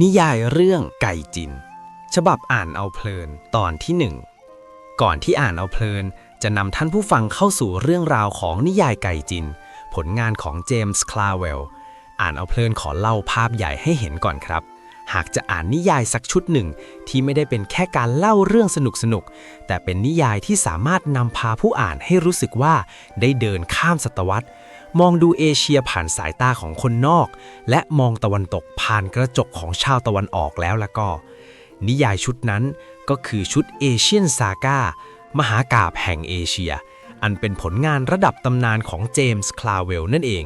นิยายเรื่องไก่จิน ฉบับอ่านเอาเพลินตอนที่หนึ่งก่อนที่อ่านเอาเพลิน จะนำท่านผู้ฟังเข้าสู่เรื่องราวของนิยายไก่จิน ผลงานของเจมส์คลาเวลอ่านเอาเพลินขอเล่าภาพใหญ่ให้เห็นก่อนครับ หากจะอ่านนิยายสักชุดหนึ่ง ที่ไม่ได้เป็นแค่การเล่าเรื่องสนุกๆแต่เป็นนิยายที่สามารถนำพาผู้อ่านให้รู้สึกว่าได้เดินข้ามศตวรรษ มองดูเอเชียผ่านสายตาของคนนอก และมองตะวันตกผ่านกระจกของชาวตะวันออกแล้วละก็ นิยายชุดนั้นก็คือชุดเอเชียนซาก้ามหากาบแห่งเอเชีย อันเป็นผลงานระดับตำนานของเจมส์คลาเวลนั่นเอง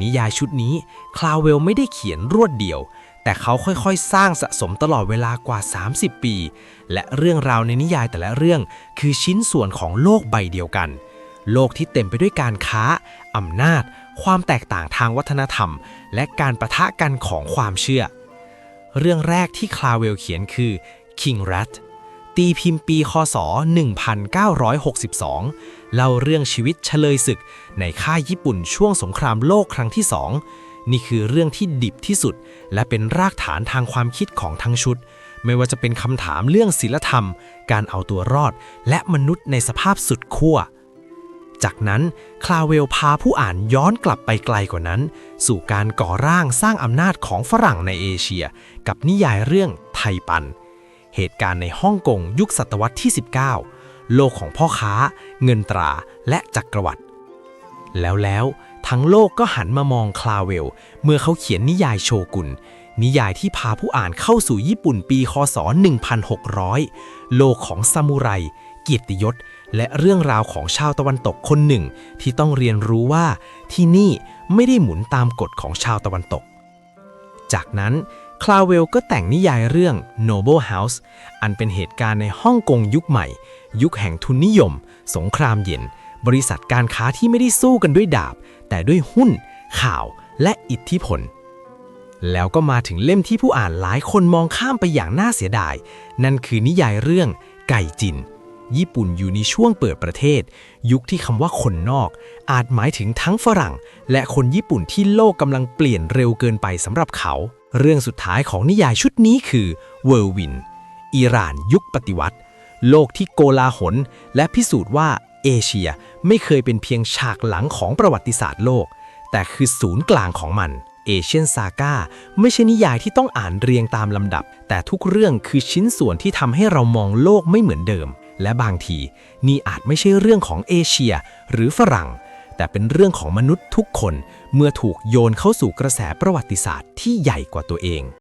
นิยายชุดนี้คลาเวลไม่ได้เขียนรวดเดียว แต่เขาค่อยๆ สร้างสะสมตลอดเวลากว่า 30 ปี และเรื่องราวในนิยายแต่ละเรื่องคือชิ้นส่วนของโลกใบเดียวกัน โลกที่เต็มไปด้วยการค้า อำนาจ ความแตกต่างทางวัฒนธรรม และการประทะกันของความเชื่อ เรื่องแรกที่คลาเวลเขียนคือ King Rat ตีพิมพ์ปี คศ 1962 เล่าเรื่องชีวิตเฉลยศึกในค่ายญี่ปุ่นช่วงสงครามโลกครั้งที่สองนี่คือเรื่องที่ดิบที่สุด และเป็นรากฐานทางความคิดของทั้งชุด ไม่ว่าจะเป็นคำถามเรื่องศีลธรรม การเอาตัวรอด และมนุษย์ในสภาพสุดขั้ว จากนั้นคลาเวลพาผู้อ่านย้อนกลับไปไกลกว่านั้น สู่การก่อร่างสร้างอำนาจของฝรั่งในเอเชีย กับนิยายเรื่องไทปัน เหตุการณ์ในฮ่องกงยุคศตวรรษที่ 19 โลกของพ่อค้า เงินตราและจักรวรรดิแล้วแล้วทั้งโลกก็หันมามองคลาเวล เมื่อเขาเขียนนิยายโชกุนนิยายที่พาผู้อ่านเข้าสู่ญี่ปุ่นปี คศ 1600 โลกของซามูไรเกียรติยศ และเรื่องราวของชาวตะวันตกคนหนึ่ง ที่ต้องเรียนรู้ว่าที่นี่ไม่ได้หมุนตามกฎของชาวตะวันตก จากนั้นคลาเวลก็แต่งนิยายเรื่อง Noble House อันเป็นเหตุการณ์ในฮ่องกงยุคใหม่ ยุคแห่งทุนนิยม สงครามเย็น บริษัทการค้าที่ไม่ได้สู้กันด้วยดาบ แต่ด้วยหุ้น ข่าวและอิทธิพล แล้วก็มาถึงเล่มที่ผู้อ่านหลายคนมองข้ามไปอย่างน่าเสียดาย นั่นคือนิยายเรื่องไก่จิน ญี่ปุ่นอยู่ในช่วงเปิดประเทศ ยุคที่คำว่าคนนอก อาจหมายถึงทั้งฝรั่ง และคนญี่ปุ่นที่โลกกำลังเปลี่ยนเร็วเกินไปสำหรับเขา เรื่องสุดท้ายของนิยายชุดนี้คือเวอร์วิน อิหร่านยุคปฏิวัติ โลกที่โกลาหล และพิสูจน์ว่าเอเชียไม่เคยเป็นเพียงฉากหลังของประวัติศาสตร์โลก แต่คือศูนย์กลางของมันเอเชียนซาก้าไม่ใช่นิยายที่ต้องอ่านเรียงตามลำดับ แต่ทุกเรื่องคือชิ้นส่วนที่ทำให้เรามองโลกไม่เหมือนเดิม และบางทีนี่อาจไม่ใช่เรื่องของเอเชียหรือฝรั่ง แต่เป็นเรื่องของมนุษย์ทุกคนเมื่อถูกโยนเข้าสู่กระแสประวัติศาสตร์ที่ใหญ่กว่าตัวเอง